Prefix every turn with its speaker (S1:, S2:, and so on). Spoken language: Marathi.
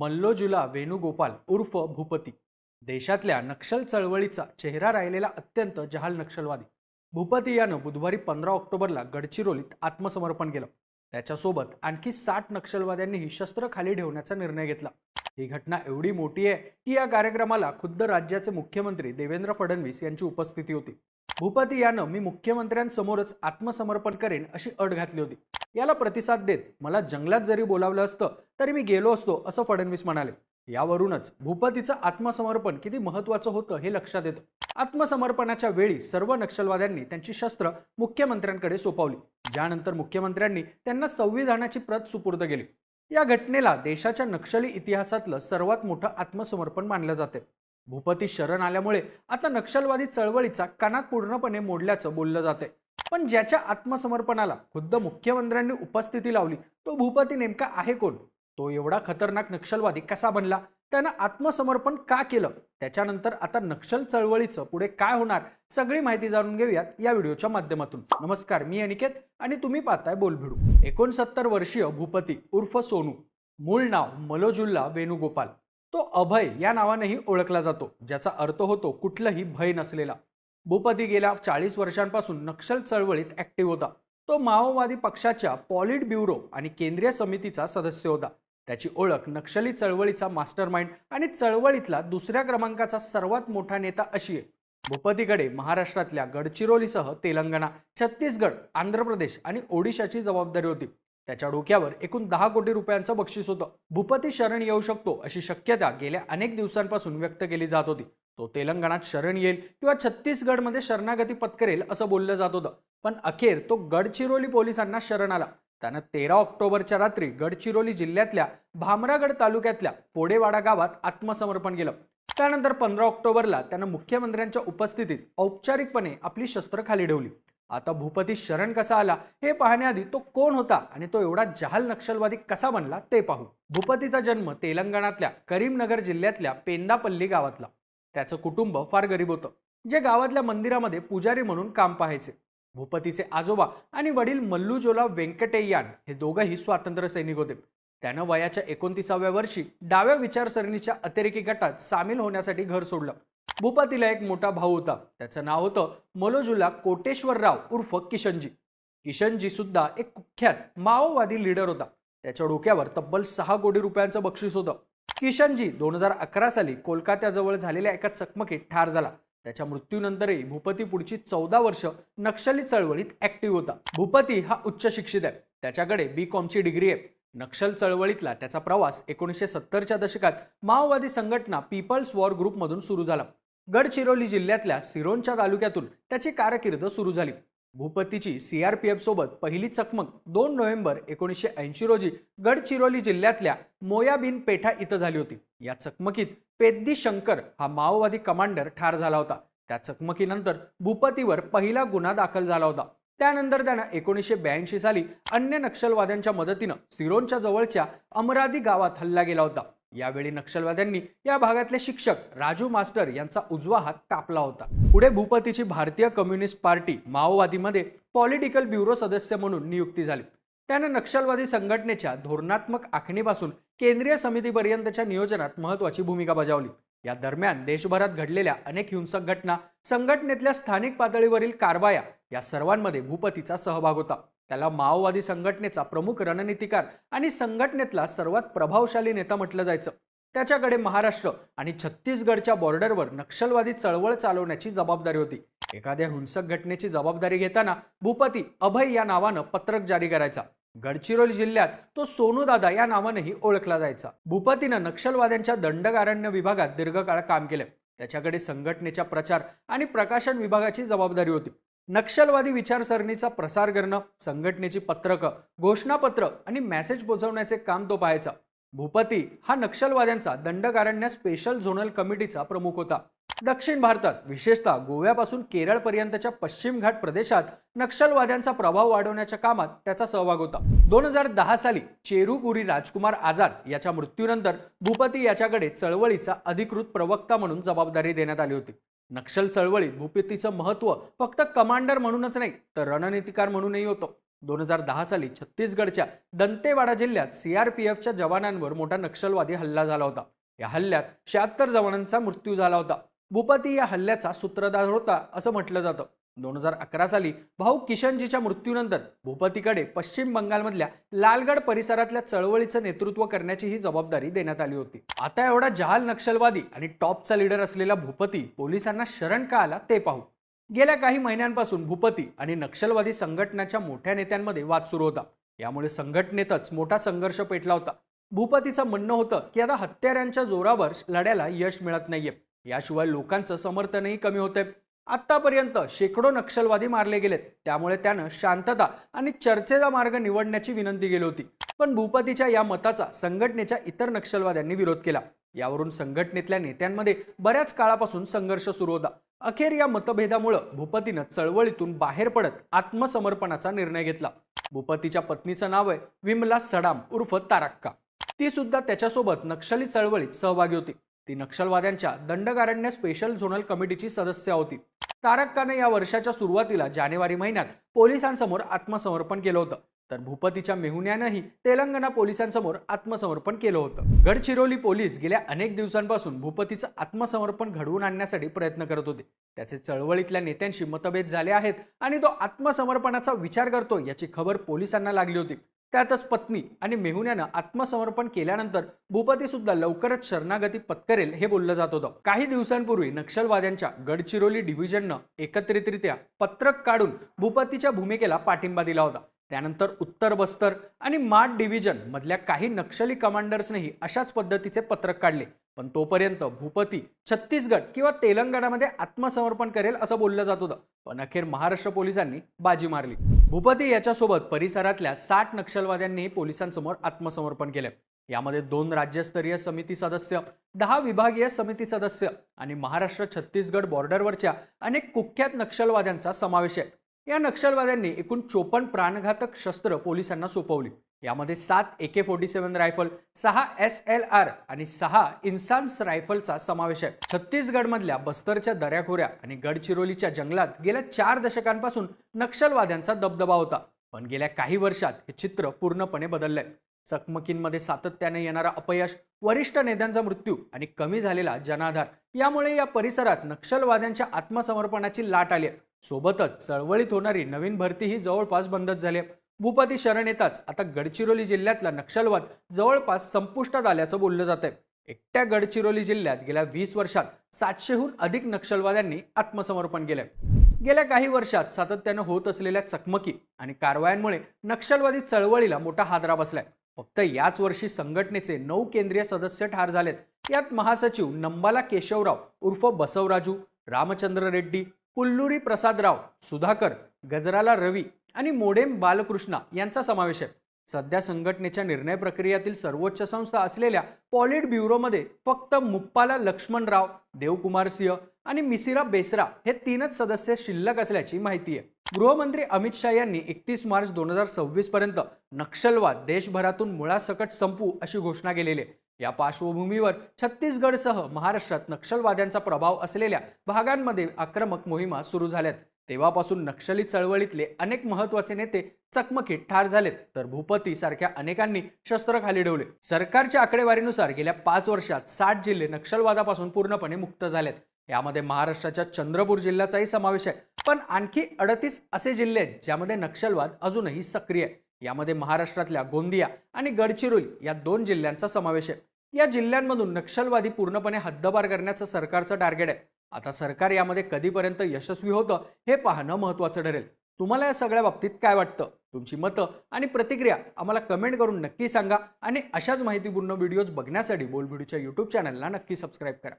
S1: मल्लोजुला वेणुगोपाल उर्फ भूपती. देशातल्या नक्षल चळवळीचा चेहरा राहिलेला अत्यंत जहाल नक्षलवादी. भूपती यानं बुधवारी पंधरा ऑक्टोबरला गडचिरोलीत आत्मसमर्पण केलं. त्याच्यासोबत आणखी साठ नक्षलवाद्यांनीही शस्त्र खाली ठेवण्याचा निर्णय घेतला. ही घटना एवढी मोठी आहे की या कार्यक्रमाला खुद्द राज्याचे मुख्यमंत्री देवेंद्र फडणवीस यांची उपस्थिती होती. भूपती यानं मी मुख्यमंत्र्यांसमोरच आत्मसमर्पण करेन अशी अट घातली होती. याला प्रतिसाद देत मला जंगलात जरी बोलावलं असतं तरी मी गेलो असतो असं फडणवीस म्हणाले. यावरूनच भूपतीचं आत्मसमर्पण किती महत्वाचं होतं हे लक्षात येतं. आत्मसमर्पणाच्या वेळी सर्व नक्षलवाद्यांनी त्यांची शस्त्र मुख्यमंत्र्यांकडे सोपवली. ज्यानंतर मुख्यमंत्र्यांनी त्यांना संविधानाची प्रत सुपूर्द केली. या घटनेला देशाच्या नक्षली इतिहासातलं सर्वात मोठं आत्मसमर्पण मानलं जाते. भूपती शरण आल्यामुळे आता नक्षलवादी चळवळीचा कानात पूर्णपणे मोडल्याचं बोललं जाते. पण ज्याच्या आत्मसमर्पणाला खुद्द मुख्यमंत्र्यांनी उपस्थिती लावली तो भूपती नेमका आहे कोण? तो एवढा खतरनाक नक्षलवादी कसा बनला? त्यानं आत्मसमर्पण का केलं? त्याच्यानंतर आता नक्षल चळवळीचं पुढे काय होणार? सगळी माहिती जाणून घेऊयात या व्हिडिओच्या माध्यमातून. नमस्कार मी अनिकेत आणि तुम्ही पाहताय बोलभिडू. एकोणसत्तर वर्षीय भूपती उर्फ सोनू. मूळ नाव मलोजुल्ला वेणुगोपाल. तो अभय या नावानेही ओळखला जातो ज्याचा अर्थ होतो कुठलंही भय नसलेला. भूपती गेल्या चाळीस वर्षांपासून नक्षल चळवळीत ऍक्टिव्ह होता. तो माओवादी पक्षाच्या पॉलिट ब्युरो आणि केंद्रीय समितीचा सदस्य होता. त्याची ओळख नक्षली चळवळीचा मास्टर माइंड आणि चळवळीतला दुसऱ्या क्रमांकाचा सर्वात मोठा नेता अशी आहे. भूपतीकडे महाराष्ट्रातल्या गडचिरोलीसह तेलंगणा छत्तीसगड आंध्र प्रदेश आणि ओडिशाची जबाबदारी होती. त्याच्या डोक्यावर एकूण दहा कोटी रुपयांचं बक्षीस होतं. भूपती शरण येऊ शकतो अशी शक्यता गेल्या अनेक दिवसांपासून व्यक्त केली जात होती. तो तेलंगणात शरण येईल किंवा छत्तीसगडमध्ये शरणागती पत्करेल असं बोललं जात होतं. पण अखेर तो गडचिरोली पोलिसांना शरण आला. त्यानं तेरा ऑक्टोबरच्या रात्री गडचिरोली जिल्ह्यातल्या भामरागड तालुक्यातल्या पोडेवाडा गावात आत्मसमर्पण केलं. त्यानंतर पंधरा ऑक्टोबरला त्यानं मुख्यमंत्र्यांच्या उपस्थितीत औपचारिकपणे आपली शस्त्र खाली ठेवली. आता भूपती शरण कसा आला हे पाहण्याआधी तो कोण होता आणि तो एवढा जहाल नक्षलवादी कसा बनला ते पाहू. भूपतीचा जन्म तेलंगणातल्या करीमनगर जिल्ह्यातल्या पेंदापल्ली गावातला. त्याचं कुटुंब फार गरीब होतं. जे गावातल्या मंदिरामध्ये पुजारी म्हणून काम पाहायचे. भूपतीचे आजोबा आणि वडील मल्लूजोला व्यंकटेय्यान हे दोघंही स्वातंत्र्य सैनिक होते. त्यानं वयाच्या एकोणतीसाव्या वर्षी डाव्या विचारसरणीच्या अतिरेकी गटात सामील होण्यासाठी घर सोडलं. भूपतीला एक मोठा भाऊ होता. त्याचं नाव होतं मलोजुला कोटेश्वरराव उर्फ किशनजी. किशनजी सुद्धा एक कुख्यात माओवादी लीडर होता. त्याच्या डोक्यावर तब्बल सहा कोटी रुपयांचं बक्षीस होतं. किशनजी दोन हजार अकरा साली कोलकात्याजवळ झालेल्या एका चकमकीत ठार झाला. त्याच्या मृत्यूनंतरही भूपती पुढची चौदा वर्ष नक्षली चळवळीत ऍक्टिव्ह होता. भूपती हा उच्च शिक्षित आहे. त्याच्याकडे बी कॉमची डिग्री आहे. नक्षल चळवळीतला त्याचा प्रवास एकोणीसशे सत्तरच्या दशकात माओवादी संघटना पीपल्स वॉर ग्रुपमधून सुरू झाला. गडचिरोली जिल्ह्यातल्या सिरोंच्या तालुक्यातून त्याची कारकीर्द सुरू झाली. भूपतीची सीआरपीएफ सोबत पहिली चकमक दोन नोव्हेंबर एकोणीसशे ऐंशी रोजी गडचिरोली जिल्ह्यातल्या मोयाबिन पेठा इथं झाली होती. या चकमकीत पेद्दी शंकर हा माओवादी कमांडर ठार झाला होता. त्या चकमकीनंतर भूपतीवर पहिला गुन्हा दाखल झाला होता. त्यानंतर त्यानं एकोणीसशे ब्याऐंशी साली अन्य नक्षलवाद्यांच्या मदतीनं सिरोनच्या जवळच्या अमरादी गावात हल्ला गेला होता. यावेळी नक्षलवाद्यांनी या भागातले शिक्षक राजू मास्टर यांचा उजवा हात कापला होता. पुढे भूपतीची भारतीय कम्युनिस्ट पार्टी माओवादीमध्ये पॉलिटिकल ब्युरो सदस्य म्हणून नियुक्ती झाली. त्याने नक्षलवादी संघटनेच्या धोरणात्मक आखणीपासून केंद्रीय समितीपर्यंतच्या नियोजनात महत्वाची भूमिका बजावली. या दरम्यान देशभरात घडलेल्या अनेक हिंसक घटना संघटनेतल्या स्थानिक पातळीवरील कारवाया या सर्वांमध्ये भूपतीचा सहभाग होता. त्याला माओवादी संघटनेचा प्रमुख रणनीतिकार आणि संघटनेतला सर्वात प्रभावशाली नेता म्हटलं जायचं. त्याच्याकडे महाराष्ट्र आणि छत्तीसगडच्या बॉर्डरवर नक्षलवादी चळवळ चालवण्याची जबाबदारी होती. एखाद्या हिंसक घटनेची जबाबदारी घेताना भूपती अभय या नावानं पत्रक जारी करायचा. गडचिरोली जिल्ह्यात तो सोनूदादा या नावानेही ओळखला जायचा. भूपतीनं नक्षलवाद्यांच्या दंडकारण्य विभागात दीर्घकाळ काम केलं. त्याच्याकडे संघटनेच्या प्रचार आणि प्रकाशन विभागाची जबाबदारी होती. नक्षलवादी विचारसरणीचा प्रसार करणं संघटनेची पत्रकं घोषणापत्र आणि मेसेज पोहोचवण्याचे काम तो पाहायचा भूपती हा नक्षलवाद्यांचा दंडकारण्य स्पेशल झोनल कमिटीचा प्रमुख होता. दक्षिण भारतात विशेषतः गोव्यापासून केरळपर्यंतच्या पश्चिम घाट प्रदेशात नक्षलवाद्यांचा प्रभाव वाढवण्याच्या कामात त्याचा सहभाग होता. दोन हजार दहा साली चेरुपुरी राजकुमार आझाद याच्या मृत्यूनंतर भूपती याच्याकडे चळवळीचा अधिकृत प्रवक्ता म्हणून जबाबदारी देण्यात आली होती. नक्षल चळवळीत भूपतीचं महत्त्व फक्त कमांडर म्हणूनच नाही तर रणनीतिकार म्हणूनही होतं. दोन हजार दहा साली छत्तीसगडच्या दंतेवाडा जिल्ह्यात सीआरपीएफच्या जवानांवर मोठा नक्षलवादी हल्ला झाला होता. या हल्ल्यात शहात्तर जवानांचा मृत्यू झाला होता. भूपती या हल्ल्याचा सूत्रधार होता असं म्हटलं जातं. दोन हजार अकरा साली भाऊ किशनजीच्या मृत्यूनंतर भूपतीकडे पश्चिम बंगालमधल्या लालगड परिसरातल्या चळवळीचं नेतृत्व करण्याची ही जबाबदारी देण्यात आली होती. आता एवढा जहाल नक्षलवादी आणि टॉपचा लीडर असलेला भूपती पोलिसांना शरण का आला ते पाहू. गेल्या काही महिन्यांपासून भूपती आणि नक्षलवादी संघटनाच्या मोठ्या नेत्यांमध्ये वाद सुरू होता. यामुळे संघटनेतच मोठा संघर्ष पेटला होता. भूपतीचं म्हणणं होतं की आता हत्यारांच्या जोरावर लढ्याला यश मिळत नाहीये. याशिवाय लोकांचं समर्थनही कमी होतंय. आत्तापर्यंत शेकडो नक्षलवादी मारले गेलेत. त्यामुळे त्यानं शांतता आणि चर्चेचा मार्ग निवडण्याची विनंती केली होती. पण भूपतीच्या या मताचा संघटनेच्या इतर नक्षलवाद्यांनी विरोध केला. यावरून संघटनेतल्या नेत्यांमध्ये बऱ्याच काळापासून संघर्ष सुरू होता. अखेर या मतभेदामुळं भूपतीनं चळवळीतून बाहेर पडत आत्मसमर्पणाचा निर्णय घेतला. भूपतीच्या पत्नीचं नाव आहे विमला सडाम उर्फ तारक्का. ती सुद्धा त्याच्यासोबत नक्षली चळवळीत सहभागी होती. ती नक्षलवाद्यांच्या दंडकारण्य स्पेशल झोनल कमिटीची सदस्य होती. तारक्काने या वर्षाच्या सुरुवातीला जानेवारी महिन्यात पोलिसांसमोर आत्मसमर्पण केलं होतं. तर भूपतीच्या मेहुण्यानंही तेलंगणा पोलिसांसमोर आत्मसमर्पण केलं होतं. गडचिरोली पोलीस गेल्या अनेक दिवसांपासून भूपतीचं आत्मसमर्पण घडवून आणण्यासाठी प्रयत्न करत होते. त्याचे चळवळीतल्या नेत्यांशी मतभेद झाले आहेत आणि तो आत्मसमर्पणाचा विचार करतो याची खबर पोलिसांना लागली होती. त्यातच पत्नी आणि मेहुण्यानं आत्मसमर्पण केल्यानंतर भूपती सुद्धा लवकरच शरणागती पत्करेल हे बोललं जात होतं. काही दिवसांपूर्वी नक्षलवाद्यांच्या गडचिरोली डिव्हिजननं एकत्रितरित्या पत्रक काढून भूपतीच्या भूमिकेला पाठिंबा दिला होता. त्यानंतर उत्तर बस्तर आणि माड डिव्हिजन मधल्या काही नक्षली कमांडर्सनेही अशाच पद्धतीचे पत्रक काढले. पण तोपर्यंत भूपती छत्तीसगड किंवा तेलंगणामध्ये आत्मसमर्पण करेल असं बोललं जात होतं. पण अखेर महाराष्ट्र पोलिसांनी बाजी मारली. भूपती याच्यासोबत परिसरातल्या साठ नक्षलवाद्यांनी पोलिसांसमोर आत्मसमर्पण केले. यामध्ये दोन राज्यस्तरीय समिती सदस्य दहा विभागीय समिती सदस्य आणि महाराष्ट्र छत्तीसगड बॉर्डरवरच्या अनेक कुख्यात नक्षलवाद्यांचा समावेश आहे. या नक्षलवाद्यांनी एकूण चोपन्न प्राणघातक शस्त्र पोलिसांना सोपवली. यामध्ये सात A K forty seven rifle सहा एस एल आर आणि सहा इन्सान्स रायफलचा समावेश आहे. छत्तीसगडमधल्या बस्तरच्या दऱ्याखोऱ्या आणि गडचिरोलीच्या जंगलात गेल्या चार दशकांपासून नक्षलवाद्यांचा दबदबा होता. पण गेल्या काही वर्षात हे चित्र पूर्णपणे बदललंय. चकमकींमध्ये सातत्याने येणारा अपयश वरिष्ठ नेत्यांचा मृत्यू आणि कमी झालेला जनाधार यामुळे या परिसरात नक्षलवाद्यांच्या आत्मसमर्पणाची लाट आली सोबतच चळवळीत होणारी नवीन भरतीही जवळपास बंदच झाली आहे. भूपती शरण येताच आता गडचिरोली जिल्ह्यातला नक्षलवाद जवळपास संपुष्टात आल्याचं बोललं जात आहे एकट्या गडचिरोली जिल्ह्यात गेल्या वीस वर्षात सातशेहून अधिक नक्षलवाद्यांनी आत्मसमर्पण केलंय. गेल्या काही वर्षात सातत्यानं होत असलेल्या चकमकी आणि कारवायांमुळे नक्षलवादी चळवळीला मोठा हादरा बसलाय. फक्त याच वर्षी संघटनेचे नऊ केंद्रीय सदस्य ठार झालेत. यात महासचिव नंबाला केशवराव उर्फ बसवराजू रामचंद्र रेड्डी पुल्लुरी प्रसादराव सुधाकर गजराला रवी आणि मोडेम बालकृष्णा यांचा समावेश आहे. सध्या संघटनेच्या निर्णय प्रक्रियेतील सर्वोच्च संस्था असलेल्या पॉलिट ब्युरोमध्ये फक्त मुप्पाला लक्ष्मणराव देवकुमार सिंह आणि मिसिरा बेसरा हे तीनच सदस्य शिल्लक असल्याची माहिती आहे. गृहमंत्री अमित शाह यांनी एकतीस मार्च दोन हजार सव्वीस पर्यंत नक्षलवाद देशभरातून मुळासकट संपू अशी घोषणा केलेली आहे. या पार्श्वभूमीवर छत्तीसगडसह महाराष्ट्रात नक्षलवाद्यांचा प्रभाव असलेल्या भागांमध्ये आक्रमक मोहिमा सुरू झाल्यात. तेव्हापासून नक्षली चळवळीतले अनेक महत्त्वाचे नेते चकमकीत ठार झालेत. तर भूपती सारख्या अनेकांनी शस्त्र खाली ठेवले सरकारच्या आकडेवारीनुसार गेल्या पाच वर्षात साठ जिल्हे नक्षलवादापासून पूर्णपणे मुक्त झालेत. यामध्ये महाराष्ट्राच्या चंद्रपूर जिल्ह्याचाही समावेश आहे. पण आणखी अडतीस असे जिल्हे आहेत ज्यामध्ये नक्षलवाद अजूनही सक्रिय आहे. यामध्ये महाराष्ट्रातल्या गोंदिया आणि गडचिरोली या दोन जिल्ह्यांचा समावेश आहे. या जिल्ह्यांमधून नक्षलवादी पूर्णपणे हद्दपार करण्याचं सरकारचं टार्गेट आहे. आता सरकार यामध्ये कधीपर्यंत यशस्वी होतं हे पाहणं महत्त्वाचं ठरेल. तुम्हाला या सगळ्या बाबतीत काय वाटतं? तुमची मतं आणि प्रतिक्रिया आम्हाला कमेंट करून नक्की सांगा आणि अशाच माहितीपूर्ण व्हिडिओज बघण्यासाठी बोलभिडूच्या यूट्यूब चॅनलला नक्की सबस्क्राईब करा.